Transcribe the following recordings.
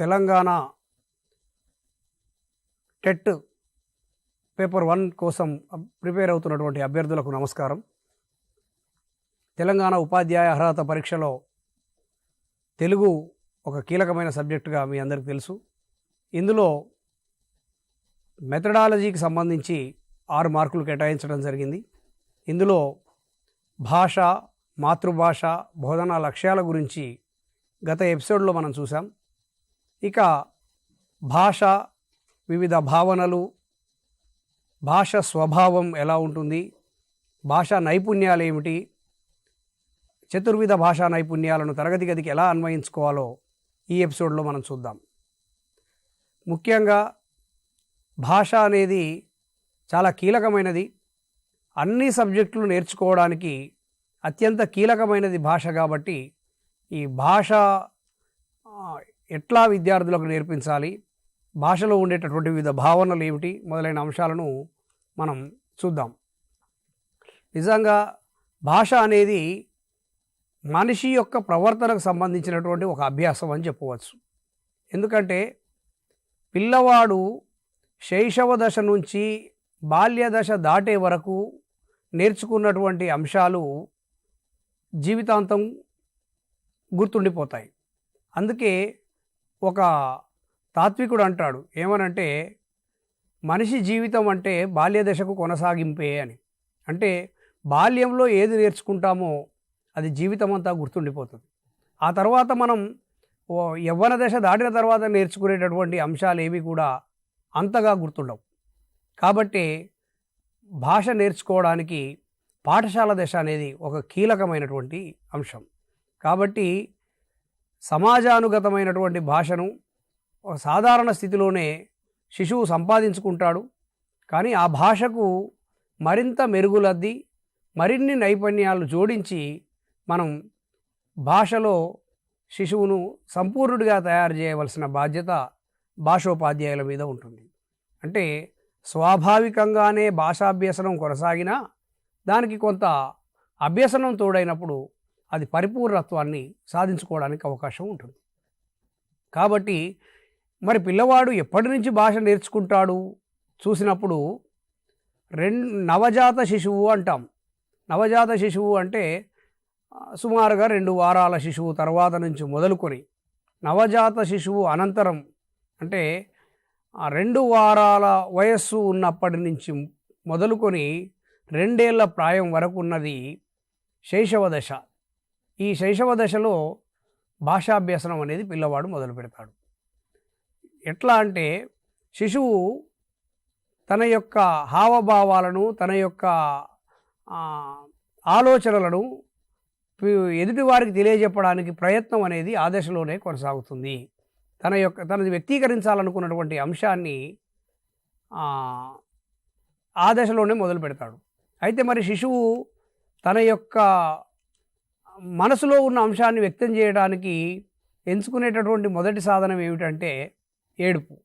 Telangana TET paper one కోసం prepare అవుతున్నటువంటి అభ్యర్థులకు నమస్కారం. తెలంగాణ ఉపాధ్యాయ అర్హత పరీక్షలో తెలుగు ఒక కీలకమైన సబ్జెక్టుగా మీ అందరికీ తెలుసు. ఇందులో మెథడాలజీకి సంబంధించి ఆరు మార్కులు కేటాయించడం జరిగింది. ఇందులో భాష మాతృభాష బోధనా లక్ష్యాల గురించి గత ఎపిసోడ్లో మనం చూసాం ఇక భాష వివిధ భావనలు భాష స్వభావం ఎలా ఉంటుంది భాషా నైపుణ్యాలు ఏమిటి చతుర్విధ భాషా నైపుణ్యాలను తరగతి గదికి ఎలా అన్వయించుకోవాలో ఈ ఎపిసోడ్లో మనం చూద్దాం. ముఖ్యంగా భాష అనేది చాలా కీలకమైనది. అన్ని సబ్జెక్టులు నేర్చుకోవడానికి అత్యంత కీలకమైనది భాష కాబట్టి ఈ భాష ఎట్లా విద్యార్థులకు నేర్పించాలి? భాషలో ఉండేటటువంటి వివిధ భావనలు ఏమిటి? మొదలైన అంశాలను మనం చూద్దాం. నిజంగా భాష అనేది మనిషి యొక్క ప్రవర్తనకు సంబంధించినటువంటి ఒక అభ్యాసం అని చెప్పవచ్చు. ఎందుకంటే పిల్లవాడు శైశవ దశ నుంచి బాల్య దశ దాటే వరకు నేర్చుకున్నటువంటి అంశాలు జీవితాంతం గుర్తుండిపోతాయి. అందుకే ఒక తాత్వికుడు అంటాడు ఏమనంటే మనిషి జీవితం అంటే బాల్య దశకు కొనసాగింపే అని. అంటే బాల్యంలో ఏది నేర్చుకుంటామో అది జీవితం అంతా గుర్తుండిపోతుంది. ఆ తర్వాత మనం యవ్వన దశ దాటిన తర్వాత నేర్చుకునేటటువంటి అంశాలు ఏవి కూడా అంతగా గుర్తుండవు. కాబట్టి భాష నేర్చుకోవడానికి పాఠశాల దశ అనేది ఒక కీలకమైనటువంటి అంశం. కాబట్టి సమాజానుగతమైనటువంటి భాషను ఒక సాధారణ స్థితిలోనే శిశువు సంపాదించుకుంటాడు. కానీ ఆ భాషకు మరింత మెరుగులద్ది మరిన్ని నైపుణ్యాలు జోడించి మనం భాషలో శిశువును సంపూర్ణుడిగా తయారు చేయవలసిన బాధ్యత భాషోపాధ్యాయుల మీద ఉంటుంది. అంటే స్వాభావికంగానే భాషాభ్యసనం కొనసాగినా దానికి కొంత అభ్యసనం తోడైనప్పుడు అది పరిపూర్ణత్వాన్ని సాధించుకోవడానికి అవకాశం ఉంటుంది. కాబట్టి మరి పిల్లవాడు ఎప్పటి నుంచి భాష నేర్చుకుంటాడు? చూసినప్పుడు రెండు నవజాత శిశువు అంటాం. నవజాత శిశువు అంటే సుమారుగా రెండు వారాల శిశువు తర్వాత నుంచి మొదలుకొని నవజాత శిశువు అనంతరం అంటే రెండు వారాల వయస్సు ఉన్నప్పటి నుంచి మొదలుకొని రెండేళ్ళ ప్రాయం వరకు ఉన్నది శైశవ దశ. ఈ శైశవ దశలో భాషాభ్యసనం అనేది పిల్లవాడు మొదలు పెడతాడు. ఎట్లా అంటే శిశువు తన యొక్క హావభావాలను తన యొక్క ఆలోచనలను పి- ఎదుటి వారికి తెలియజెప్పడానికి ప్రయత్నం అనేది ఆ దశలోనే కొనసాగుతుంది. తన యొక్క తనది వ్యక్తీకరించాలనుకున్నటువంటి అంశాన్ని ఆ దశలోనే మొదలు పెడతాడు. అయితే మరి శిశువు తన యొక్క మనసులో ఉన్న అంశాన్ని వ్యక్తం చేయడానికి ఎంచుకునేటటువంటి మొదటి సాధనం ఏమిటంటే ఏడుపు.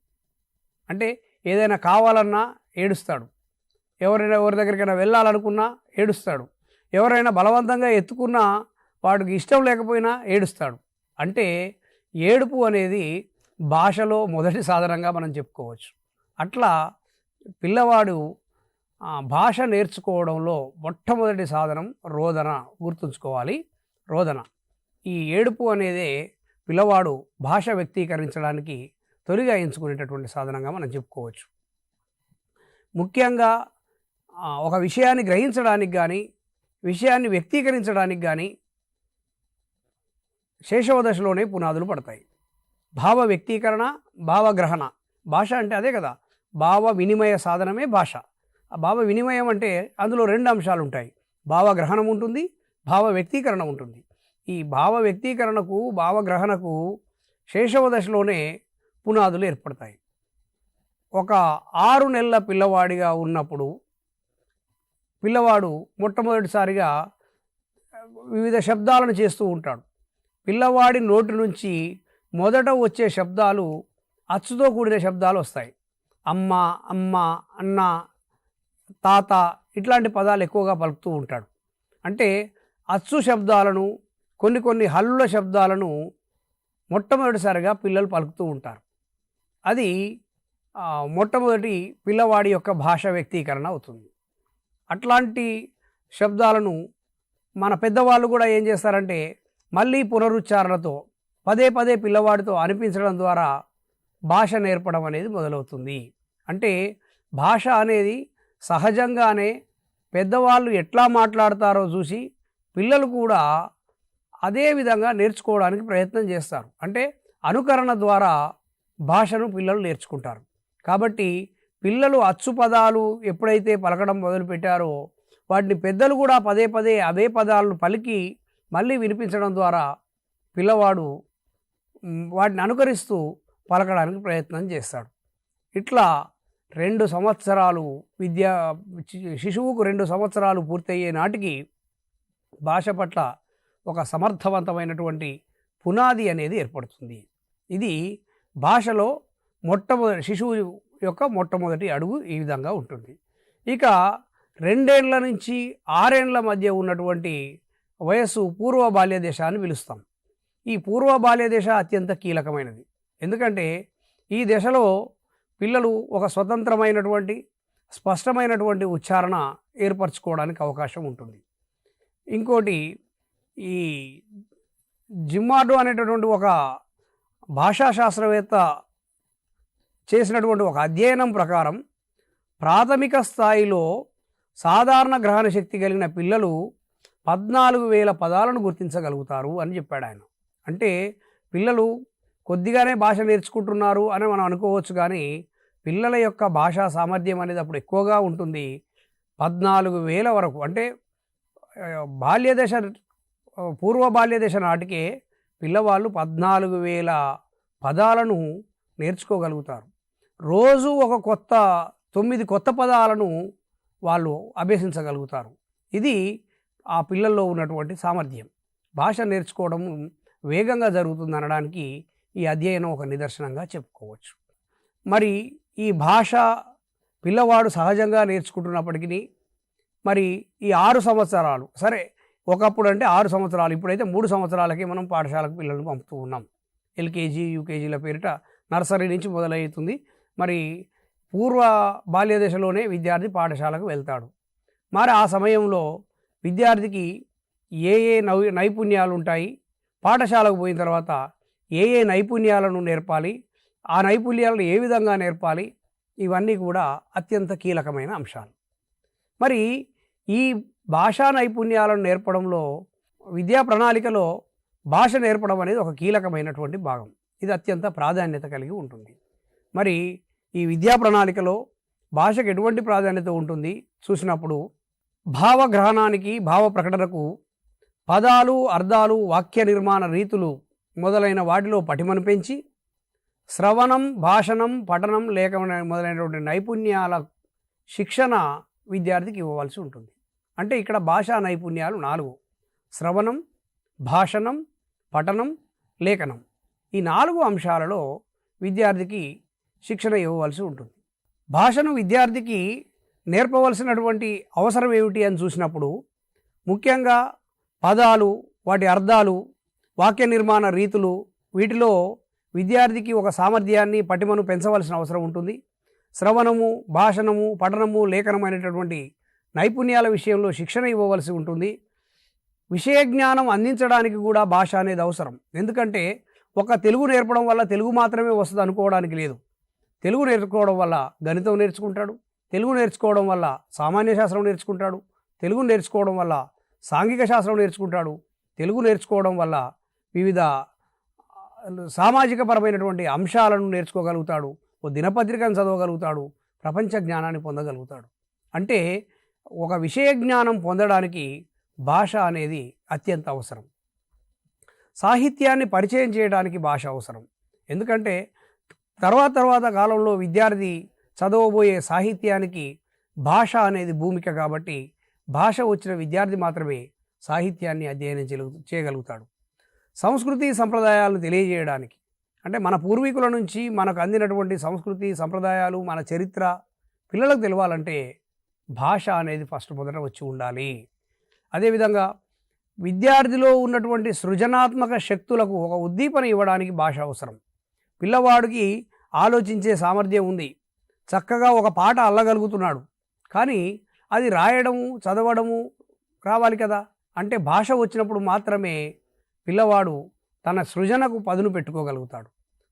అంటే ఏదైనా కావాలన్నా ఏడుస్తాడు. ఎవరైనా ఎవరి దగ్గరికైనా వెళ్ళాలనుకున్నా ఏడుస్తాడు. ఎవరైనా బలవంతంగా ఎత్తుకున్నా వాడికి ఇష్టం లేకపోయినా ఏడుస్తాడు. అంటే ఏడుపు అనేది భాషలో మొదటి సాధనంగా మనం చెప్పుకోవచ్చు. అట్లా పిల్లవాడు భాష నేర్చుకోవడంలో మొట్టమొదటి సాధనం రోదన గుర్తుంచుకోవాలి. రోదన. ఈ ఏడుపు అనేది పిల్లవాడు భాష వ్యక్తీకరించడానికి తొలిగా ఎంచుకునేటటువంటి సాధనంగా మనం చెప్పుకోవచ్చు. ముఖ్యంగా ఒక విషయాన్ని గ్రహించడానికి కానీ విషయాన్ని వ్యక్తీకరించడానికి కానీ శేషవ దశలోనే పునాదులు పడతాయి. భావ వ్యక్తీకరణ భావగ్రహణ భాష అంటే అదే కదా. భావ వినిమయ సాధనమే భాష. ఆ భావ వినిమయం అంటే అందులో రెండు అంశాలు ఉంటాయి భావగ్రహణం ఉంటుంది భావ వ్యక్తీకరణ ఉంటుంది. ఈ భావ వ్యక్తీకరణకు భావగ్రహణకు శేషవ దశలోనే పునాదులు ఏర్పడతాయి. ఒక ఆరు నెలల పిల్లవాడిగా ఉన్నప్పుడు పిల్లవాడు మొట్టమొదటిసారిగా వివిధ శబ్దాలను చేస్తూ ఉంటాడు. పిల్లవాడి నోటి నుంచి మొదట వచ్చే శబ్దాలు అచ్చుతో కూడిన శబ్దాలు వస్తాయి. అమ్మ అమ్మ అన్న తాత ఇట్లాంటి పదాలు ఎక్కువగా పలుకుతూ ఉంటాడు. అంటే అచ్చు శబ్దాలను కొన్ని కొన్ని హల్లుల శబ్దాలను మొట్టమొదటిసారిగా పిల్లలు పలుకుతూ ఉంటారు. అది మొట్టమొదటి పిల్లవాడి యొక్క భాష వ్యక్తీకరణ అవుతుంది. అట్లాంటి శబ్దాలను మన పెద్దవాళ్ళు కూడా ఏం చేస్తారంటే మళ్ళీ పునరుచ్చారణతో పదే పదే పిల్లవాడితో అనిపించడం ద్వారా భాష నేర్పడం అనేది మొదలవుతుంది. అంటే భాష అనేది సహజంగానే పెద్దవాళ్ళు ఎట్లా మాట్లాడతారో చూసి పిల్లలు కూడా అదే విధంగా నేర్చుకోవడానికి ప్రయత్నం చేస్తారు. అంటే అనుకరణ ద్వారా భాషను పిల్లలు నేర్చుకుంటారు. కాబట్టి పిల్లలు అచ్చు పదాలు ఎప్పుడైతే పలకడం మొదలుపెట్టారో వాటిని పెద్దలు కూడా పదే పదే అదే పదాలను పలికి మళ్ళీ వినిపించడం ద్వారా పిల్లవాడు వాటిని అనుకరిస్తూ పలకడానికి ప్రయత్నం చేస్తాడు. ఇట్లా రెండు సంవత్సరాలు విద్యా శి- శిశువుకు రెండు సంవత్సరాలు పూర్తయ్యే నాటికి భాష పట్ల ఒక సమర్థవంతమైనటువంటి పునాది అనేది ఏర్పడుతుంది. ఇది భాషలో మొట్టమొదటి శిశువు యొక్క మొట్టమొదటి అడుగు ఈ విధంగా ఉంటుంది. ఇక రెండేండ్ల నుంచి ఆరేండ్ల మధ్య ఉన్నటువంటి వయస్సు పూర్వ బాల్య దశ అని పిలుస్తాం. ఈ పూర్వ బాల్య దశ అత్యంత కీలకమైనది. ఎందుకంటే ఈ దశలో పిల్లలు ఒక స్వతంత్రమైనటువంటి స్పష్టమైనటువంటి ఉచ్చారణ ఏర్పరచుకోవడానికి అవకాశం ఉంటుంది. ఇంకోటి ఈ జిమ్మార్డో అనేటటువంటి ఒక భాషా శాస్త్రవేత్త చేసినటువంటి ఒక అధ్యయనం ప్రకారం ప్రాథమిక స్థాయిలో సాధారణ గ్రహణ శక్తి కలిగిన పిల్లలు పద్నాలుగు వేల పదాలను గుర్తించగలుగుతారు అని చెప్పాడు ఆయన. అంటే పిల్లలు కొద్దిగానే భాష నేర్చుకుంటున్నారు అని మనం అనుకోవచ్చు కానీ పిల్లల యొక్క భాషా సామర్థ్యం అనేది అప్పుడు ఎక్కువగా ఉంటుంది పద్నాలుగు వేల వరకు. అంటే బాల్యదశ పూర్వ బాల్యదశ నాటికే పిల్లవాళ్ళు పద్నాలుగు వేల పదాలను నేర్చుకోగలుగుతారు. రోజు ఒక కొత్త తొమ్మిది కొత్త పదాలను వాళ్ళు అభ్యసించగలుగుతారు. ఇది ఆ పిల్లల్లో ఉన్నటువంటి సామర్థ్యం. భాష నేర్చుకోవడం వేగంగా జరుగుతుంది అనడానికి ఈ అధ్యయనం ఒక నిదర్శనంగా చెప్పుకోవచ్చు. మరి ఈ భాష పిల్లవాడు సహజంగా నేర్చుకుంటున్నప్పటికీ మరి ఈ ఆరు సంవత్సరాలు సరే ఒకప్పుడు అంటే ఆరు సంవత్సరాలు ఇప్పుడైతే మూడు సంవత్సరాలకి మనం పాఠశాలకు పిల్లల్ని పంపుతూ ఉన్నాం. ఎల్కేజీ యూకేజీల పేరిట నర్సరీ నుంచి మొదలవుతుంది. మరి పూర్వ బాల్య దశలోనే విద్యార్థి పాఠశాలకు వెళ్తాడు. మరి ఆ సమయంలో విద్యార్థికి ఏ ఏ నై నైపుణ్యాలు ఉంటాయి పాఠశాలకు పోయిన తర్వాత ఏ ఏ నైపుణ్యాలను నేర్పాలి? ఆ నైపుణ్యాలను ఏ విధంగా నేర్పాలి? ఇవన్నీ కూడా అత్యంత కీలకమైన అంశాలు. మరి ఈ భాషా నైపుణ్యాలను నేర్పడంలో విద్యా ప్రణాళికలో భాష నేర్పడం అనేది ఒక కీలకమైనటువంటి భాగం. ఇది అత్యంత ప్రాధాన్యత కలిగి ఉంటుంది. మరి ఈ విద్యా ప్రణాళికలో భాషకు ఎటువంటి ప్రాధాన్యత ఉంటుంది? చూసినప్పుడు భావగ్రహణానికి భావ ప్రకటనకు పదాలు అర్థాలు వాక్య నిర్మాణ రీతులు మొదలైన వాటిలో పటిమను పెంచి శ్రవణం భాషణం పఠనం లేక మొదలైనటువంటి నైపుణ్యాల శిక్షణ విద్యార్థికి ఇవ్వవలసి ఉంటుంది. అంటే ఇక్కడ భాషా నైపుణ్యాలు నాలుగు. శ్రవణం భాషణం పఠనం లేఖనం. ఈ నాలుగు అంశాలలో విద్యార్థికి శిక్షణ ఇవ్వవలసి ఉంటుంది. భాషను విద్యార్థికి నేర్పవలసినటువంటి అవసరం ఏమిటి అని చూసినప్పుడు ముఖ్యంగా పదాలు వాటి అర్థాలు వాక్య నిర్మాణ రీతులు వీటిలో విద్యార్థికి ఒక సామర్థ్యాన్ని పటిమను పెంచవలసిన అవసరం ఉంటుంది. శ్రవణము భాషణము పఠనము లేఖనం అనేటటువంటి నైపుణ్యాల విషయంలో శిక్షణ ఇవ్వవలసి ఉంటుంది. విషయ జ్ఞానం అందించడానికి కూడా భాష అనేది అవసరం. ఎందుకంటే ఒక తెలుగు నేర్పడం వల్ల తెలుగు మాత్రమే వస్తుంది అనుకోవడానికి లేదు. తెలుగు నేర్చుకోవడం వల్ల గణితం నేర్చుకుంటాడు. తెలుగు నేర్చుకోవడం వల్ల సామాన్య శాస్త్రం నేర్చుకుంటాడు. తెలుగు నేర్చుకోవడం వల్ల సాంఘిక శాస్త్రం నేర్చుకుంటాడు. తెలుగు నేర్చుకోవడం వల్ల వివిధ సామాజిక పరమైనటువంటి అంశాలను నేర్చుకోగలుగుతాడు. ఓ దినపత్రికను చదవగలుగుతాడు. ప్రపంచ జ్ఞానాన్ని పొందగలుగుతాడు. అంటే ఒక విషయ జ్ఞానం పొందడానికి భాష అనేది అత్యంత అవసరం. సాహిత్యాన్ని పరిచయం చేయడానికి భాష అవసరం. ఎందుకంటే తర్వాత తర్వాత కాలంలో విద్యార్థి చదవబోయే సాహిత్యానికి భాష అనేది భూమిక కాబట్టి భాష వచ్చిన విద్యార్థి మాత్రమే సాహిత్యాన్ని అధ్యయనం చేయగలుగుతాడు. సంస్కృతి సంప్రదాయాలను తెలియజేయడానికి అంటే మన పూర్వీకుల నుంచి మనకు అందినటువంటి సంస్కృతి సంప్రదాయాలు మన చరిత్ర పిల్లలకు తెలియాలంటే భాష అనేది ఫస్ట్ మొదట వచ్చి ఉండాలి. అదేవిధంగా విద్యార్థిలో ఉన్నటువంటి సృజనాత్మక శక్తులకు ఒక ఉద్దీపన ఇవ్వడానికి భాష అవసరం. పిల్లవాడికి ఆలోచించే సామర్థ్యం ఉంది. చక్కగా ఒక పాట అల్లగలుగుతున్నాడు. కానీ అది రాయడము చదవడము రావాలి కదా? అంటే భాష వచ్చినప్పుడు మాత్రమే పిల్లవాడు తన సృజనకు పదును పెట్టుకోగలుగుతాడు.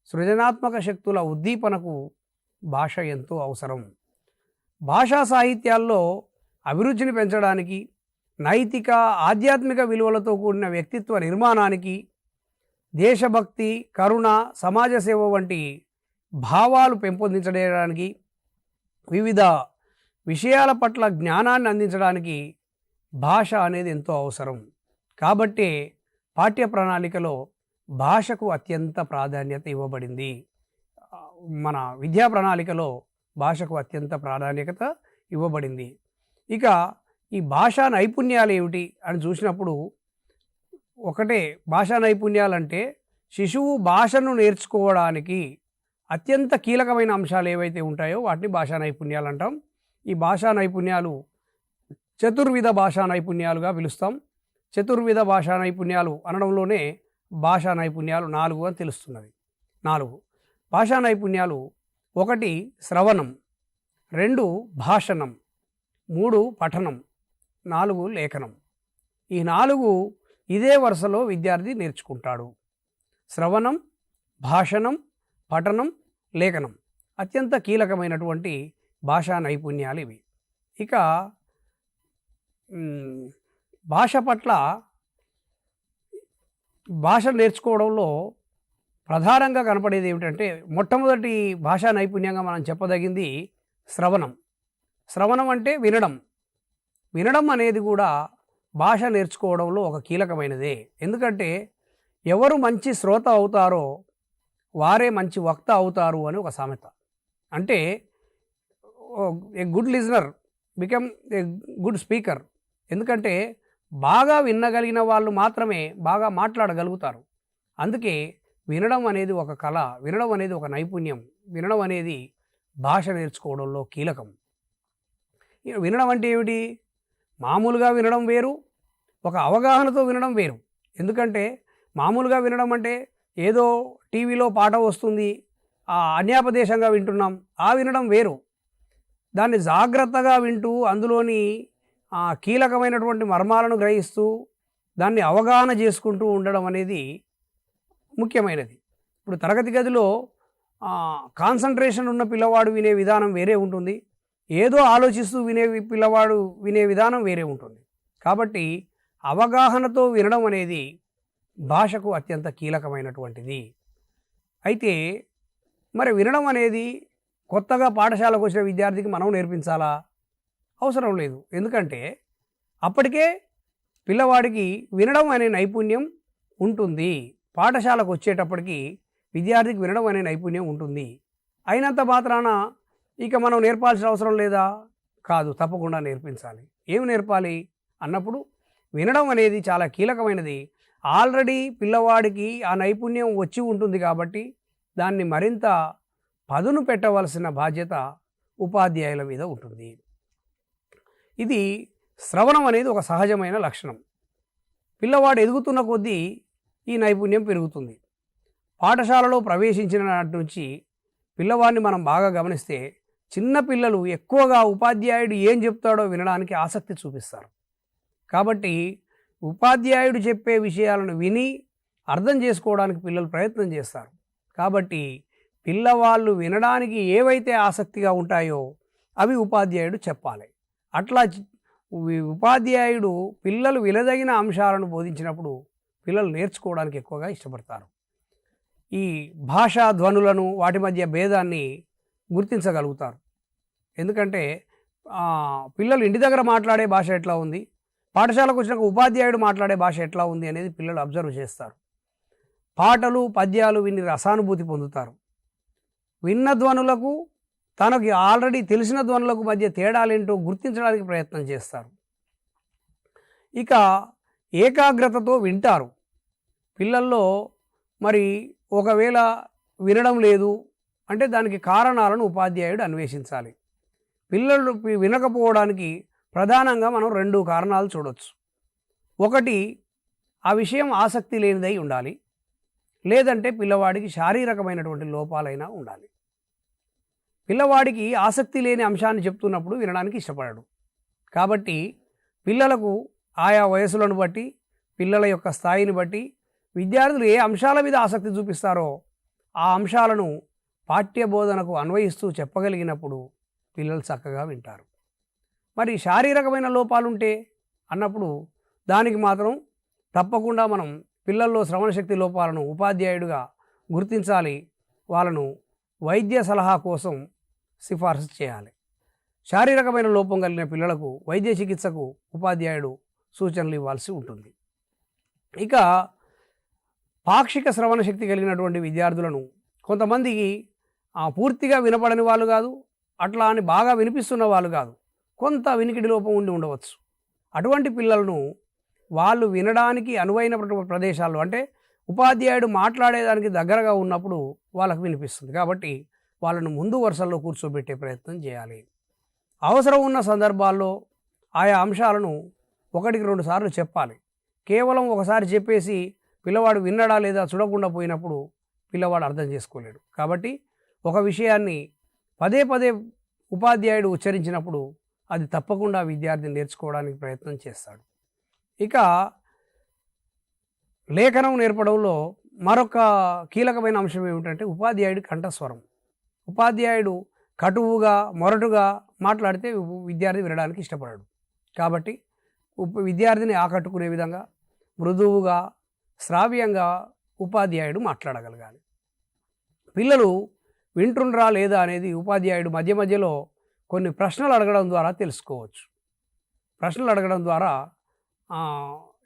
సృజనాత్మక శక్తుల ఉద్దీపనకు భాష ఎంతో అవసరం. భాషా సాహిత్యాల్లో అభిరుచిని పెంచడానికి నైతిక ఆధ్యాత్మిక విలువలతో కూడిన వ్యక్తిత్వ నిర్మాణానికి దేశభక్తి కరుణ సమాజ సేవ వంటి భావాలు పెంపొందించడానికి వివిధ విషయాల పట్ల జ్ఞానాన్ని అందించడానికి భాష అనేది ఎంతో అవసరం. కాబట్టే పాఠ్య ప్రణాళికలో భాషకు అత్యంత ప్రాధాన్యత ఇవ్వబడింది. మన విద్యా ప్రణాళికలో భాషకు అత్యంత ప్రాధాన్యత ఇవ్వబడింది. ఇక ఈ భాషా నైపుణ్యాలు ఏమిటి అని చూసినప్పుడు ఒకటే భాషా నైపుణ్యాలంటే శిశువు భాషను నేర్చుకోవడానికి అత్యంత కీలకమైన అంశాలు ఏవైతే ఉంటాయో వాటిని భాషా నైపుణ్యాలు అంటాం. ఈ భాషా నైపుణ్యాలు చతుర్విధ భాషా నైపుణ్యాలుగా పిలుస్తాం. చతుర్విధ భాషా నైపుణ్యాలు అనడంలోనే భాషా నైపుణ్యాలు నాలుగు అని తెలుస్తున్నది. నాలుగు. భాషా నైపుణ్యాలు ఒకటి శ్రవణం రెండు భాషణం మూడు పఠనం నాలుగు లేఖనం. ఈ నాలుగు ఇదే వరుసలో విద్యార్థి నేర్చుకుంటాడు. శ్రవణం భాషణం పఠనం లేఖనం అత్యంత కీలకమైనటువంటి భాషా నైపుణ్యాలు ఇవి. ఇక భాష పట్ల భాష నేర్చుకోవడంలో ప్రధానంగా కనపడేది ఏమిటంటే మొట్టమొదటి భాషా నైపుణ్యంగా మనం చెప్పదగింది శ్రవణం. శ్రవణం అంటే వినడం. వినడం అనేది కూడా భాష నేర్చుకోవడంలో ఒక కీలకమైనదే. ఎందుకంటే ఎవరు మంచి శ్రోత అవుతారో వారే మంచి వక్త అవుతారు అని ఒక సామెత. అంటే a good listener become a good speaker. ఎందుకంటే బాగా వినగలిగిన వాళ్ళు మాత్రమే బాగా మాట్లాడగలుగుతారు. అందుకే వినడం అనేది ఒక కళ వినడం అనేది ఒక నైపుణ్యం వినడం అనేది భాష నేర్చుకోవడంలో కీలకం. వినడం అంటే ఏమిటి? మామూలుగా వినడం వేరు ఒక అవగాహనతో వినడం వేరు. ఎందుకంటే మామూలుగా వినడం అంటే ఏదో టీవీలో పాట వస్తుంది ఆ అన్యాపదేశంగా వింటున్నాం ఆ వినడం వేరు. దాన్ని జాగ్రత్తగా వింటూ అందులోని కీలకమైనటువంటి మర్మాలను గ్రహిస్తూ దాన్ని అవగాహన చేసుకుంటూ ఉండడం అనేది ముఖ్యమైనది. ఇప్పుడు తరగతి గదిలో కాన్సన్ట్రేషన్ ఉన్న పిల్లవాడు వినే విధానం వేరే ఉంటుంది. ఏదో ఆలోచిస్తూ వినే పిల్లవాడు వినే విధానం వేరే ఉంటుంది. కాబట్టి అవగాహనతో వినడం అనేది భాషకు అత్యంత కీలకమైనటువంటిది. అయితే మరి వినడం అనేది కొత్తగా పాఠశాలకు వచ్చిన విద్యార్థికి మనం నేర్పించాలా? అవసరం లేదు. ఎందుకంటే అప్పటికే పిల్లవాడికి వినడం అనే నైపుణ్యం ఉంటుంది. పాఠశాలకు వచ్చేటప్పటికి విద్యార్థికి వినడం అనే నైపుణ్యం ఉంటుంది. అయినంత మాత్రాన ఇక మనం నేర్పాల్సిన అవసరం లేదా? కాదు తప్పకుండా నేర్పించాలి. ఏమి నేర్పాలి? అన్నప్పుడు వినడం అనేది చాలా కీలకమైనది. ఆల్రెడీ పిల్లవాడికి ఆ నైపుణ్యం వచ్చి ఉంటుంది కాబట్టి దాన్ని మరింత పదును పెట్టవలసిన బాధ్యత ఉపాధ్యాయుల మీద ఉంటుంది. ఇది శ్రవణం అనేది ఒక సహజమైన లక్షణం. పిల్లవాడు ఎదుగుతున్న కొద్దీ ఈ నైపుణ్యం పెరుగుతుంది. పాఠశాలలో ప్రవేశించిన నాటి నుంచి పిల్లవాడిని మనం బాగా గమనిస్తే చిన్న పిల్లలు ఎక్కువగా ఉపాధ్యాయుడు ఏం చెప్తాడో వినడానికి ఆసక్తి చూపిస్తారు. కాబట్టి ఉపాధ్యాయుడు చెప్పే విషయాలను విని అర్థం చేసుకోవడానికి పిల్లలు ప్రయత్నం చేస్తారు. కాబట్టి పిల్లవాళ్ళు వినడానికి ఏవైతే ఆసక్తిగా ఉంటాయో అవి ఉపాధ్యాయుడు చెప్పాలి. అట్లా ఉపాధ్యాయుడు పిల్లలు వినదగిన అంశాలను బోధించినప్పుడు పిల్లలు నేర్చుకోవడానికి ఎక్కువగా ఇష్టపడతారు. ఈ భాషా ధ్వనులను వాటి మధ్య భేదాన్ని గుర్తించగలుగుతారు. ఎందుకంటే పిల్లలు ఇంటి దగ్గర మాట్లాడే భాష ఎట్లా ఉంది? పాఠశాలకు వచ్చిన ఉపాధ్యాయుడు మాట్లాడే భాష ఎట్లా ఉంది అనేది పిల్లలు అబ్జర్వ్ చేస్తారు. పాటలు పద్యాలు విని రసానుభూతి పొందుతారు. విన్న ధ్వనులకు తనకి ఆల్రెడీ తెలిసిన ధ్వనులకు మధ్య తేడాలేంటో గుర్తించడానికి ప్రయత్నం చేస్తారు. ఇక ఏకాగ్రతతో వింటారు. పిల్లల్లో మరి ఒకవేళ వినడం లేదు అంటే దానికి కారణాలను ఉపాధ్యాయుడు అన్వేషించాలి. పిల్లలు వినకపోవడానికి ప్రధానంగా మనం రెండు కారణాలు చూడవచ్చు ఒకటి ఆ విషయం ఆసక్తి లేనిదై ఉండాలి. లేదంటే పిల్లవాడికి శారీరకమైనటువంటి లోపాలైనా ఉండాలి. పిల్లవాడికి ఆసక్తి లేని అంశాన్ని చెప్తున్నప్పుడు వినడానికి ఇష్టపడడు. కాబట్టి పిల్లలకు ఆయా వయసులను బట్టి పిల్లల యొక్క స్థాయిని బట్టి విద్యార్థులు ఏ అంశాల మీద ఆసక్తి చూపిస్తారో ఆ అంశాలను పాఠ్య బోధనకు అన్వయిస్తూ చెప్పగలిగినప్పుడు పిల్లలు చక్కగా వింటారు. మరి శారీరకమైన లోపాలుంటే అన్నప్పుడు దానికి మాత్రం తప్పకుండా మనం పిల్లల్లో శ్రవణశక్తి లోపాలను ఉపాధ్యాయుడిగా గుర్తించాలి. వాళ్ళను వైద్య సలహా కోసం సిఫార్సు చేయాలి. శారీరకమైన లోపం కలిగిన పిల్లలకు వైద్య చికిత్సకు ఉపాధ్యాయుడు సూచనలు ఇవ్వాల్సి ఉంటుంది. ఇక పాక్షిక శ్రవణ శక్తి కలిగినటువంటి విద్యార్థులను కొంతమందికి పూర్తిగా వినపడని వాళ్ళు కాదు అట్లా అని బాగా వినిపిస్తున్న వాళ్ళు కాదు కొంత వినికిడి లోపం ఉండి ఉండవచ్చు. అటువంటి పిల్లలను వాళ్ళు వినడానికి అనువైనటువంటి ప్రదేశాల్లో అంటే ఉపాధ్యాయుడు మాట్లాడేదానికి దగ్గరగా ఉన్నప్పుడు వాళ్ళకు వినిపిస్తుంది. కాబట్టి వాళ్ళను ముందు వరుసల్లో కూర్చోబెట్టే ప్రయత్నం చేయాలి. అవసరం ఉన్న సందర్భాల్లో ఆయా అంశాలను ఒకటికి రెండు సార్లు చెప్పాలి. కేవలం ఒకసారి చెప్పేసి పిల్లవాడు విన్నడా లేదా చూడకుండా పోయినప్పుడు పిల్లవాడు అర్థం చేసుకోలేడు. కాబట్టి ఒక విషయాన్ని పదే పదే ఉపాధ్యాయుడు ఉచ్చరించినప్పుడు అది తప్పకుండా విద్యార్థి నేర్చుకోవడానికి ప్రయత్నం చేస్తాడు. ఇక లేఖనం నేర్పడంలో మరొక కీలకమైన అంశం ఏమిటంటే ఉపాధ్యాయుడి కంఠస్వరం. ఉపాధ్యాయుడు కటువుగా మొరటుగా మాట్లాడితే విద్యార్థి వినడానికి ఇష్టపడాడు. కాబట్టి విద్యార్థిని ఆకట్టుకునే విధంగా మృదువుగా శ్రావ్యంగా ఉపాధ్యాయుడు మాట్లాడగలగాలి. పిల్లలు వింటుండ్రా లేదా అనేది ఉపాధ్యాయుడు మధ్య మధ్యలో కొన్ని ప్రశ్నలు అడగడం ద్వారా తెలుసుకోవచ్చు. ప్రశ్నలు అడగడం ద్వారా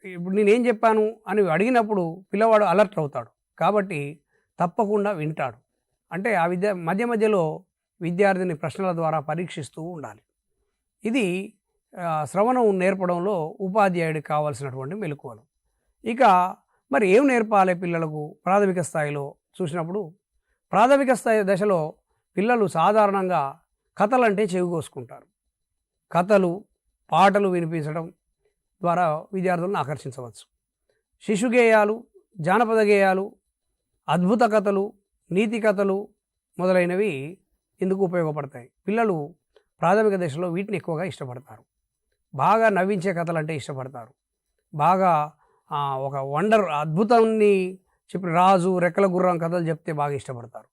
ఇప్పుడు నేనేం చెప్పాను అని అడిగినప్పుడు పిల్లవాడు అలర్ట్ అవుతాడు. కాబట్టి తప్పకుండా వింటాడు. అంటే ఆ విద్య మధ్య మధ్యలో విద్యార్థిని ప్రశ్నల ద్వారా పరీక్షిస్తూ ఉండాలి. ఇది శ్రవణం నేర్పడంలో ఉపాధ్యాయుడికి కావాల్సినటువంటి మెలకువలు. ఇక మరి ఏం నేర్పాలి పిల్లలకు ప్రాథమిక స్థాయిలో చూసినప్పుడు? ప్రాథమిక స్థాయి దశలో పిల్లలు సాధారణంగా కథలంటే చెవి కోసుకుంటారు కథలు పాటలు వినిపించడం ద్వారా విద్యార్థులను ఆకర్షించవచ్చు. శిశు గేయాలు జానపద గేయాలు అద్భుత కథలు నీతి కథలు మొదలైనవి ఇందుకు ఉపయోగపడతాయి. పిల్లలు ప్రాథమిక దశలో వీటిని ఎక్కువగా ఇష్టపడతారు. బాగా నవ్వించే కథలు అంటే ఇష్టపడతారు. బాగా ఒక వండర్ అద్భుతాన్ని చెప్పిన రాజు రెక్కల గుర్రం కథలు చెప్తే బాగా ఇష్టపడతారు.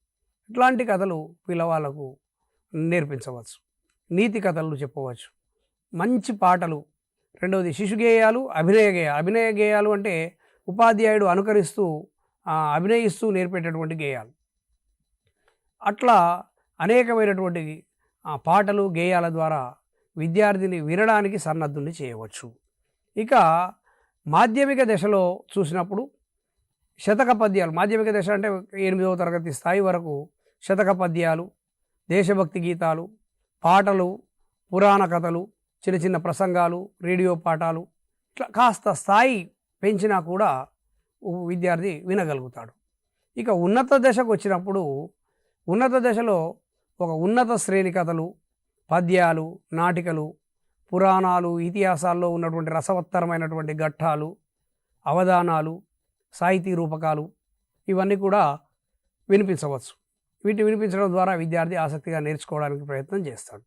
ఇట్లాంటి కథలు పిల్లవాళ్ళకు నేర్పించవచ్చు. నీతి కథలు చెప్పవచ్చు. మంచి పాటలు. రెండవది శిశు గేయాలు అభినయ గేయాలు అభినయ గేయాలు అంటే ఉపాధ్యాయుడు అనుకరిస్తూ అభినయిస్తూ నేర్పేటటువంటి గేయాలు. అట్లా అనేకమైనటువంటి పాటలు గేయాల ద్వారా విద్యార్థిని వినడానికి సన్నద్ధుని చేయవచ్చు. ఇక మాధ్యమిక దశలో చూసినప్పుడు శతక పద్యాలు మాధ్యమిక దశ అంటే ఎనిమిదవ తరగతి స్థాయి వరకు శతక పద్యాలు దేశభక్తి గీతాలు పాటలు పురాణ కథలు చిన్న చిన్న ప్రసంగాలు రేడియో పాఠాలు ఇట్లా కాస్త స్థాయి పెంచినా కూడా విద్యార్థి వినగలుగుతాడు. ఇక ఉన్నత దశకు వచ్చినప్పుడు ఉన్నత దశలో ఒక ఉన్నత శ్రేణి కథలు పద్యాలు నాటికలు పురాణాలు ఇతిహాసాల్లో ఉన్నటువంటి రసవత్తరమైనటువంటి ఘట్టాలు అవధానాలు సాహితీ రూపకాలు ఇవన్నీ కూడా వినిపించవచ్చు. వీటిని వినిపించడం ద్వారా విద్యార్థి ఆసక్తిగా నేర్చుకోవడానికి ప్రయత్నం చేస్తాడు.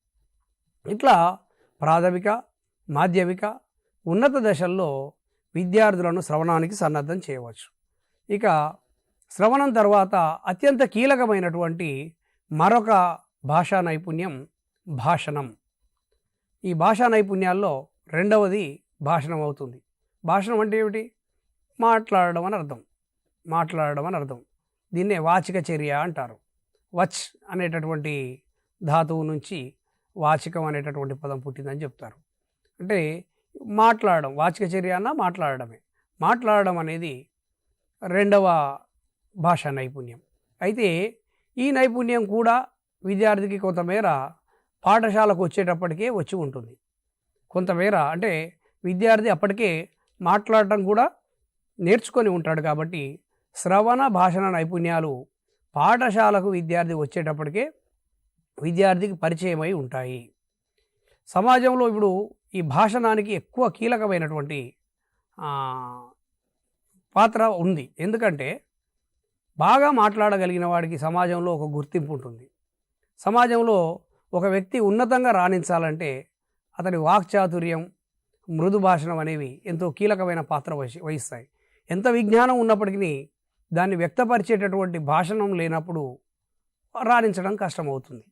ఇట్లా ప్రాథమిక మాధ్యమిక ఉన్నత దశల్లో విద్యార్థులను శ్రవణానికి సన్నద్ధం చేయవచ్చు. ఇక శ్రవణం తర్వాత అత్యంత కీలకమైనటువంటి మరొక భాషా నైపుణ్యం భాషణం. ఈ భాషా నైపుణ్యాల్లో రెండవది భాషణం అవుతుంది. భాషణం అంటే ఏమిటి? మాట్లాడడం అని అర్థం. మాట్లాడడం అని అర్థం. దీన్నే వాచిక చర్య అంటారు. వచ్ అనేటటువంటి ధాతువు నుంచి వాచికం అనేటటువంటి పదం పుట్టిందని చెప్తారు. అంటే మాట్లాడడం వాచిక చర్య అన్న మాట్లాడడమే. మాట్లాడడం అనేది రెండవ భాషా నైపుణ్యం. అయితే ఈ నైపుణ్యం కూడా విద్యార్థికి కొంతమేర పాఠశాలకు వచ్చేటప్పటికే వచ్చి ఉంటుంది. కొంతమేర అంటే విద్యార్థి అప్పటికే మాట్లాడటం కూడా నేర్చుకొని ఉంటాడు కాబట్టి శ్రవణ భాషణ నైపుణ్యాలు పాఠశాలకు విద్యార్థి వచ్చేటప్పటికే విద్యార్థికి పరిచయమై ఉంటాయి. సమాజంలో ఇప్పుడు ఈ భాషణానికి ఎక్కువ కీలకమైనటువంటి పాత్ర ఉంది. ఎందుకంటే బాగా మాట్లాడగలిగిన వాడికి సమాజంలో ఒక గుర్తింపు ఉంటుంది. సమాజంలో ఒక వ్యక్తి ఉన్నతంగా రాణించాలంటే అతని వాక్చాతుర్యం మృదు భాషణం అనేవి ఎంతో కీలకమైన పాత్ర వహి వహిస్తాయి. ఎంత విజ్ఞానం ఉన్నప్పటికీ దాన్ని వ్యక్తపరిచేటటువంటి భాషణం లేనప్పుడు రాణించడం కష్టమవుతుంది.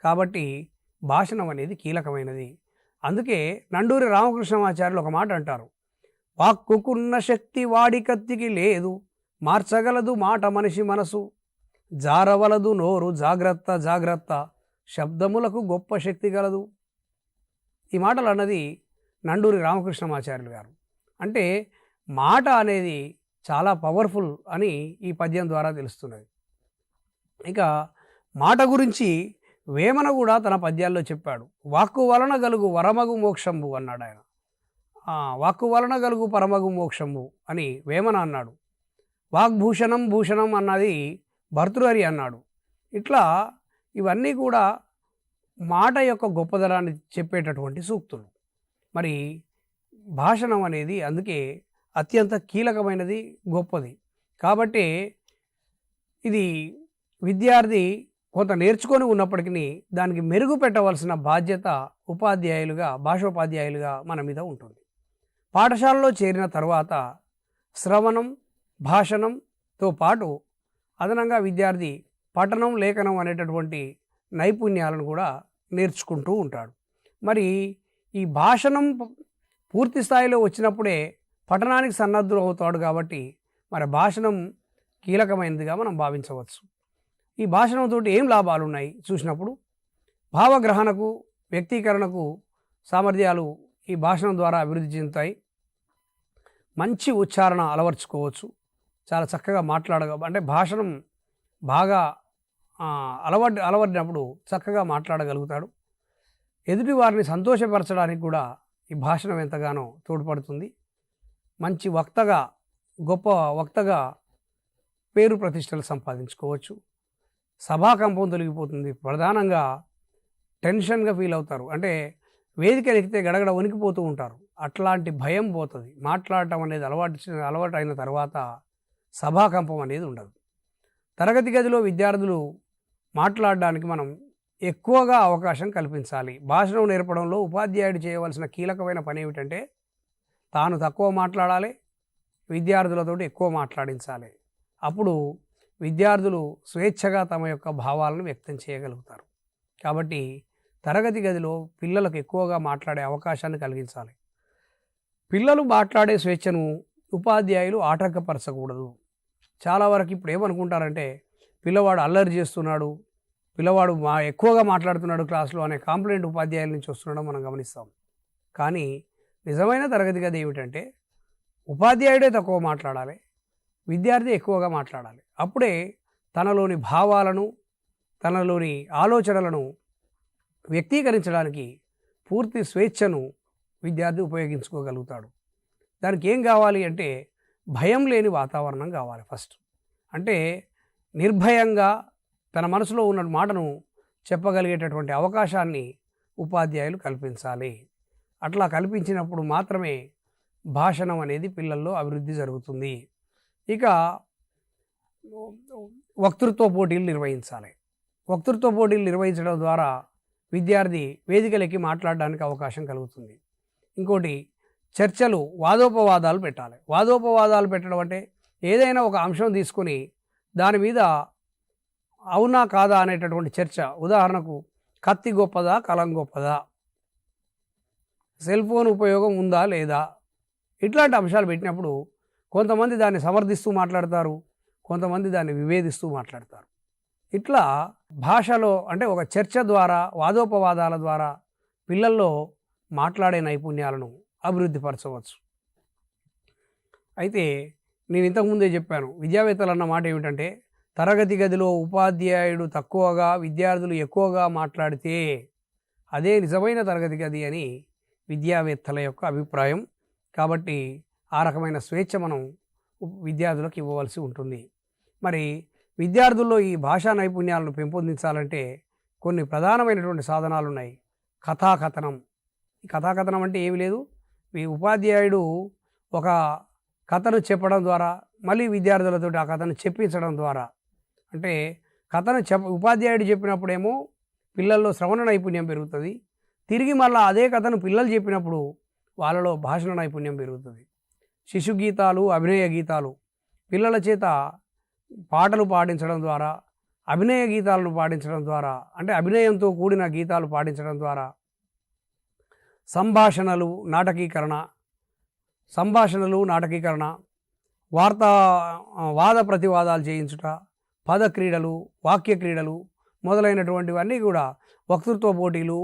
కాబట్టి భాషణం అనేది కీలకమైనది. అందుకే నండూరి రామకృష్ణమాచార్యులు ఒక మాట అంటారు. వాక్కుకున్న శక్తి వాడి కత్తికి లేదు మార్చగలదు మాట మనిషి మనసు. జారవలదు నోరు జాగ్రత్త జాగ్రత్త శబ్దములకు గొప్ప శక్తి కలదు ఈ మాటలు అన్నది నండూరి రామకృష్ణమాచార్యులు గారు. అంటే మాట అనేది చాలా పవర్ఫుల్ అని ఈ పద్యం ద్వారా తెలుస్తున్నది. ఇక మాట గురించి వేమన కూడా తన పద్యాల్లో చెప్పాడు. వాక్కు వలన గలుగు వరమగు మోక్షంబు అన్నాడు ఆయన. వాక్కు వలన గలుగు పరమగు మోక్షంబు అని వేమన అన్నాడు. వాగ్భూషణం భూషణం అన్నది భర్తృహరి అన్నాడు. ఇట్లా ఇవన్నీ కూడా మాట యొక్క గొప్పదనాన్ని చెప్పేటటువంటి సూక్తులు. మరి భాషణం అనేది అందుకే అత్యంత కీలకమైనది గొప్పది. కాబట్టి ఇది విద్యార్థి కొంత నేర్చుకొని ఉన్నప్పటికీ దానికి మెరుగు పెట్టవలసిన బాధ్యత ఉపాధ్యాయులుగా భాషోపాధ్యాయులుగా మన మీద ఉంటుంది. పాఠశాలలో చేరిన తర్వాత శ్రవణం భాషణంతో పాటు అదనంగా విద్యార్థి పఠనం లేఖనం అనేటటువంటి నైపుణ్యాలను కూడా నేర్చుకుంటూ ఉంటాడు. మరి ఈ భాషణం పూర్తి స్థాయిలో వచ్చినప్పుడే పఠనానికి సన్నద్ధులు అవుతాడు కాబట్టి మరి భాషణం కీలకమైనదిగా మనం భావించవచ్చు. ఈ భాషణంతో ఏం లాభాలు ఉన్నాయి చూసినప్పుడు? భావగ్రహణకు వ్యక్తీకరణకు సామర్థ్యాలు ఈ భాషణం ద్వారా అభివృద్ధి చెందుతాయి. మంచి ఉచ్చారణ అలవర్చుకోవచ్చు. చాలా చక్కగా మాట్లాడగ అంటే భాషణం బాగా అలవడి అలవడినప్పుడు చక్కగా మాట్లాడగలుగుతాడు. ఎదుటి వారిని సంతోషపరచడానికి కూడా ఈ భాషణం ఎంతగానో తోడ్పడుతుంది. మంచి వక్తగా గొప్ప వక్తగా పేరు ప్రతిష్టలు సంపాదించుకోవచ్చు. సభాకంపం తొలగిపోతుంది. ప్రధానంగా టెన్షన్గా ఫీల్ అవుతారు. అంటే వేదిక ఎక్కితే గడగడ వణికిపోతూ ఉంటారు. అట్లాంటి భయం పోతుంది. మాట్లాడటం అనేది అలవాటు అలవాటు అయిన తర్వాత సభాకంపం అనేది ఉండదు. తరగతి గదిలో విద్యార్థులు మాట్లాడడానికి మనం ఎక్కువగా అవకాశం కల్పించాలి. భాషను నేర్పడంలో ఉపాధ్యాయుడు చేయవలసిన కీలకమైన పని ఏమిటంటే తాను తక్కువ మాట్లాడాలి విద్యార్థులతోటి ఎక్కువ మాట్లాడించాలి. అప్పుడు విద్యార్థులు స్వేచ్ఛగా తమ యొక్క భావాలను వ్యక్తం చేయగలుగుతారు. కాబట్టి తరగతి గదిలో పిల్లలకు ఎక్కువగా మాట్లాడే అవకాశాన్ని కలిగించాలి. పిల్లలు మాట్లాడే స్వేచ్ఛను ఉపాధ్యాయులు ఆటంకపరచకూడదు. చాలా వరకు ఇప్పుడు ఏమనుకుంటారంటే పిల్లవాడు అల్లరి చేస్తున్నాడు పిల్లవాడు మా ఎక్కువగా మాట్లాడుతున్నాడు క్లాస్లో అనే కాంప్లైంట్ ఉపాధ్యాయుల నుంచి వస్తుండడం మనం గమనిస్తాం. కానీ నిజమైన తరగతి గది ఏమిటంటే ఉపాధ్యాయుడే తక్కువ మాట్లాడాలి విద్యార్థి ఎక్కువగా మాట్లాడాలి. అప్పుడే తనలోని భావాలను తనలోని ఆలోచనలను వ్యక్తీకరించడానికి పూర్తి స్వేచ్ఛను విద్యార్థి ఉపయోగించుకోగలుగుతాడు. దానికి ఏం కావాలి అంటే భయం లేని వాతావరణం కావాలి ఫస్ట్. అంటే నిర్భయంగా తన మనసులో ఉన్న మాటను చెప్పగలిగేటటువంటి అవకాశాన్ని ఉపాధ్యాయులు కల్పించాలి. అట్లా కల్పించినప్పుడు మాత్రమే భాషణం అనేది పిల్లల్లో అభివృద్ధి జరుగుతుంది. ఇక వక్తృత్వ పోటీలు నిర్వహించాలి. వక్తృత్వ పోటీలు నిర్వహించడం ద్వారా విద్యార్థి వేదికలకి మాట్లాడడానికి అవకాశం కలుగుతుంది. ఇంకోటి చర్చలు వాదోపవాదాలు పెట్టాలి. వాదోపవాదాలు పెట్టడం అంటే ఏదైనా ఒక అంశం తీసుకొని దాని మీద అవునా కాదా అనేటటువంటి చర్చ. ఉదాహరణకు కత్తి గొప్పదా కలం గొప్పదా? సెల్ ఫోన్ ఉపయోగం ఉందా లేదా? ఇట్లాంటి అంశాలు పెట్టినప్పుడు కొంతమంది దాన్ని సమర్థిస్తూ మాట్లాడతారు కొంతమంది దాన్ని వివేదిస్తూ మాట్లాడతారు. ఇట్లా భాషలో అంటే ఒక చర్చ ద్వారా వాదోపవాదాల ద్వారా పిల్లల్లో మాట్లాడే నైపుణ్యాలను అభివృద్ధిపరచవచ్చు అయితే నేను ఇంతకుముందే చెప్పాను. విద్యావేత్తలు అన్న మాట ఏమిటంటే తరగతి గదిలో ఉపాధ్యాయుడు తక్కువగా విద్యార్థులు ఎక్కువగా మాట్లాడితే అదే నిజమైన తరగతి గది అని విద్యావేత్తల యొక్క అభిప్రాయం. కాబట్టి ఆ రకమైన స్వేచ్ఛ మనం విద్యార్థులకు ఇవ్వవలసి ఉంటుంది. మరి విద్యార్థుల్లో ఈ భాషా నైపుణ్యాలను పెంపొందించాలంటే కొన్ని ప్రధానమైనటువంటి సాధనాలు ఉన్నాయి కథాకథనం. ఈ కథాకథనం అంటే ఏమి లేదు. మీ ఉపాధ్యాయుడు ఒక కథను చెప్పడం ద్వారా మళ్ళీ విద్యార్థులతో ఆ కథను చెప్పించడం ద్వారా. అంటే కథను చెప్ ఉపాధ్యాయుడు చెప్పినప్పుడేమో పిల్లల్లో శ్రవణ నైపుణ్యం పెరుగుతుంది. తిరిగి మళ్ళీ అదే కథను పిల్లలు చెప్పినప్పుడు వాళ్ళలో భాషణ నైపుణ్యం పెరుగుతుంది. శిశు గీతాలు అభినయ గీతాలు పిల్లల చేత పాటలు పాడించడం ద్వారా అభినయ గీతాలను పాడించడం ద్వారా అంటే అభినయంతో కూడిన గీతాలు పాడించడం ద్వారా సంభాషణలు నాటకీకరణ సంభాషణలు నాటకీకరణ వార్తా వాద ప్రతివాదాలు చేయించుట పద క్రీడలు వాక్య క్రీడలు మొదలైనటువంటివన్నీ కూడా వక్తృత్వ పోటీలు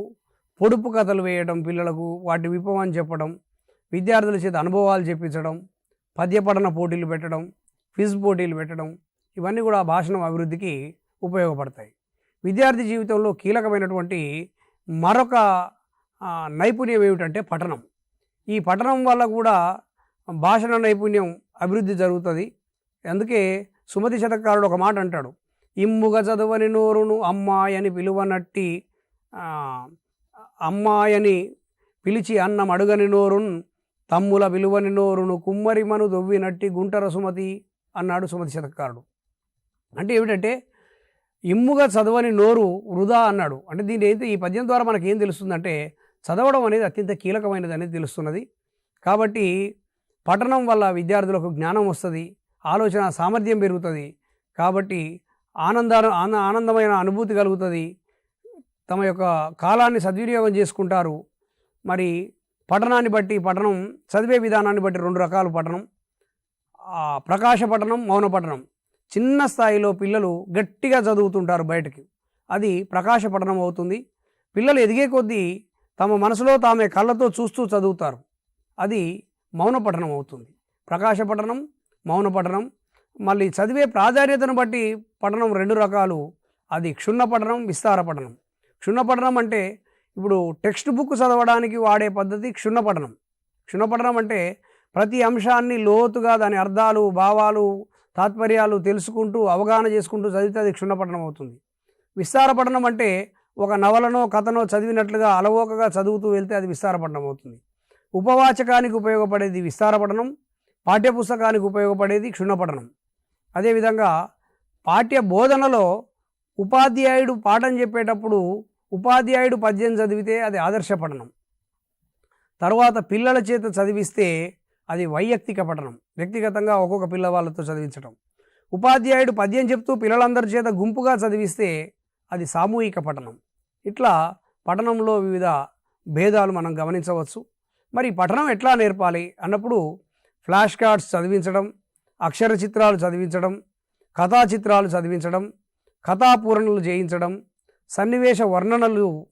పొడుపు కథలు వేయడం పిల్లలకు వాటి విపవని చెప్పడం విద్యార్థుల చేత అనుభవాలు చెప్పించడం పద్యపఠన పోటీలు పెట్టడం క్విజ్ పోటీలు పెట్టడం ఇవన్నీ కూడా భాషణం అభివృద్ధికి ఉపయోగపడతాయి. విద్యార్థి జీవితంలో కీలకమైనటువంటి మరొక నైపుణ్యం ఏమిటంటే పఠనం. ఈ పఠనం వల్ల కూడా భాషణ నైపుణ్యం అభివృద్ధి జరుగుతుంది. అందుకే సుమతి శతకారుడు ఒక మాట అంటాడు. ఇమ్ముగ చదవని నోరును అమ్మాయని పిలువనట్టి అమ్మాయని పిలిచి అన్నం అడుగని నోరున్ తమ్ముల విలువని నోరును కుమ్మరిమను దొవ్వినట్టి గుంటర సుమతి అన్నాడు సుమతి శతకారుడు. అంటే ఏమిటంటే ఇమ్ముగా చదవని నోరు వృధా అన్నాడు. అంటే దీని అయితే ఈ పద్యం ద్వారా మనకి ఏం తెలుస్తుందంటే చదవడం అనేది అత్యంత కీలకమైనది అనేది తెలుస్తున్నది. కాబట్టి పఠనం వల్ల విద్యార్థులకు జ్ఞానం వస్తుంది ఆలోచన సామర్థ్యం పెరుగుతుంది. కాబట్టి ఆనంద ఆనందమైన అనుభూతి కలుగుతుంది. తమ యొక్క కాలాన్ని సద్వినియోగం చేసుకుంటారు. మరి పఠనాన్ని బట్టి పఠనం చదివే విధానాన్ని బట్టి రెండు రకాలు పఠనం. ప్రకాశ పఠనం మౌన పఠనం. చిన్న స్థాయిలో పిల్లలు గట్టిగా చదువుతుంటారు బయటకి. అది ప్రకాశ పఠనం అవుతుంది. పిల్లలు ఎదిగే కొద్దీ తమ మనసులో తామే కళ్ళతో చూస్తూ చదువుతారు. అది మౌన పఠనం అవుతుంది. ప్రకాశ పఠనం మౌన పఠనం మళ్ళీ చదివే ప్రాధాన్యతను బట్టి పఠనం రెండు రకాలు. అది క్షుణ్ణ పఠనం విస్తార పఠనం. క్షుణ్ణ పఠనం అంటే ఇప్పుడు టెక్స్ట్ బుక్ చదవడానికి వాడే పద్ధతి క్షుణ్ణ పఠనం. క్షుణ్ణ పఠనం అంటే ప్రతి అంశాన్ని లోతుగా దాని అర్థాలు భావాలు తాత్పర్యాలు తెలుసుకుంటూ అవగాహన చేసుకుంటూ చదివితే అది క్షుణ్ణ పఠనం అవుతుంది. విస్తార పఠనం అంటే ఒక నవలనో కథనో చదివినట్లుగా అలవోకగా చదువుతూ వెళ్తే అది విస్తారపడడం అవుతుంది. ఉపవాచకానికి ఉపయోగపడేది విస్తారపడనం పాఠ్యపుస్తకానికి ఉపయోగపడేది క్షుణ్ణ పఠనం అదేవిధంగా పాఠ్య బోధనలో ఉపాధ్యాయుడు పాఠం చెప్పేటప్పుడు ఉపాధ్యాయుడు పద్యం చదివితే అది ఆదర్శ పఠనం తర్వాత పిల్లల చేత చదివిస్తే అది వైయక్తిక పఠనం వ్యక్తిగతంగా ఒక్కొక్క పిల్లవాళ్ళతో చదివించడం ఉపాధ్యాయుడు పద్యం చెప్తూ పిల్లలందరి చేత గుంపుగా చదివిస్తే అది సామూహిక పఠనం. ఇట్లా పఠనంలో వివిధ భేదాలు మనం గమనించవచ్చు. మరి పఠనం ఎట్లా నేర్పాలి అన్నప్పుడు ఫ్లాష్ కార్డ్స్ చదివించడం అక్షర చిత్రాలు చదివించడం కథా చిత్రాలు చదివించడం కథాపూరణలు చేయించడం సన్నివేశ వర్ణనలు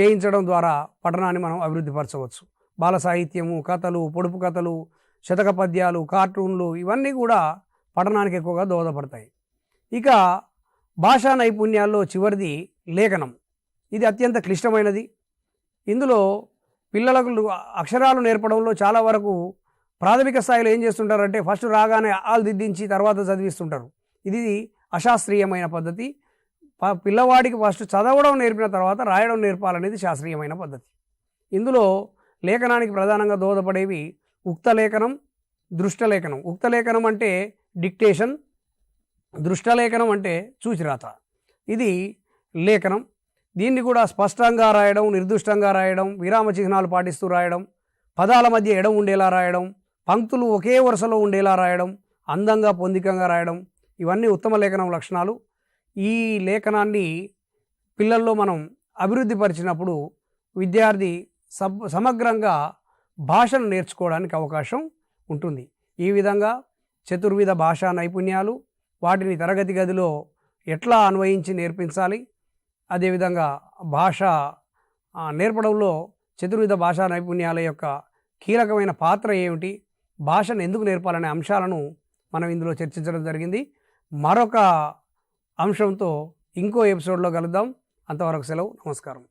చేయించడం ద్వారా పఠనాన్ని మనం అభివృద్ధిపరచవచ్చు. బాల సాహిత్యము కథలు పొడుపు కథలు శతక పద్యాలు కార్టూన్లు ఇవన్నీ కూడా పఠనానికి ఎక్కువగా దోహదపడతాయి. ఇక భాషా నైపుణ్యాల్లో చివరిది లేఖనం. ఇది అత్యంత క్లిష్టమైనది. ఇందులో పిల్లలకు అక్షరాలు నేర్పడంలో చాలా వరకు ప్రాథమిక స్థాయిలో ఏం చేస్తుంటారంటే ఫస్ట్ రాగానే ఆలు దిద్దించి తర్వాత చదివిస్తుంటారు. ఇది అశాస్త్రీయమైన పద్ధతి. పిల్లవాడికి ఫస్ట్ చదవడం నేర్పిన తర్వాత రాయడం నేర్పాలనేది శాస్త్రీయమైన పద్ధతి. ఇందులో లేఖనానికి ప్రధానంగా దోహదపడేవి ఉక్త లేఖనం దృష్టలేఖనం ఉక్త లేఖనం అంటే డిక్టేషన్ దృష్టలేఖనం అంటే చూచిరాత ఇది లేఖనం దీన్ని కూడా స్పష్టంగా రాయడం నిర్దిష్టంగా రాయడం విరామ చిహ్నాలు పాటిస్తూ రాయడం పదాల మధ్య ఎడం ఉండేలా రాయడం పంక్తులు ఒకే వరుసలో ఉండేలా రాయడం అందంగా పొందికంగా రాయడం ఇవన్నీ ఉత్తమ లేఖనం లక్షణాలు. ఈ లేఖనాన్ని పిల్లల్లో మనం అభివృద్ధి పరిచినప్పుడు విద్యార్థి సబ్ సమగ్రంగా భాషను నేర్చుకోవడానికి అవకాశం ఉంటుంది. ఈ విధంగా చతుర్విధ భాషా నైపుణ్యాలు వాటిని తరగతి గదిలో ఎట్లా అన్వయించి నేర్పించాలి అదేవిధంగా భాష నేర్పడంలో చతుర్విధ భాషా నైపుణ్యాల యొక్క కీలకమైన పాత్ర ఏమిటి? భాషను ఎందుకు నేర్పాలనే అంశాలను మనం ఇందులో చర్చించడం జరిగింది. మరొక అంశంతో ఇంకో ఎపిసోడ్లో కలుద్దాం. అంతవరకు సెలవు. నమస్కారం.